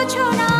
অরূপ জোছনায়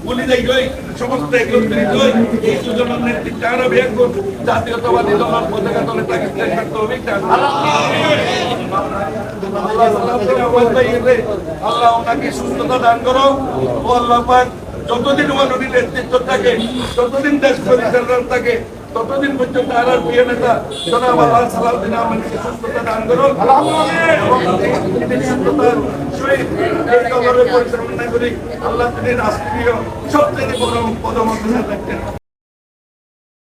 তখন বলি সমস্ত একত্রিত হই এই সুজনের নেতৃত্বে আরও জাতীয়তাবাদী দলের পতাকা আল্লাহ ওনাকে সুস্থতা দান করো। ও আল্লাহ পাক, যতদিন ওয়ানুরি নেতৃত্ব থাকে ততদিন দেশ পরিচালনা থাকে ততদিন পর্যন্ত আর আর প্রিয় নেতা জনাব আল্লাহ সালাউদ্দিন আহমেদকে সুস্থতা দান করো এবং তিনি সুস্থতার সহিত এই পরিচালনা করি। আল্লাহ তিনি রাষ্ট্রীয় সবচেয়ে বড় পদমর্যাদা থাকতেন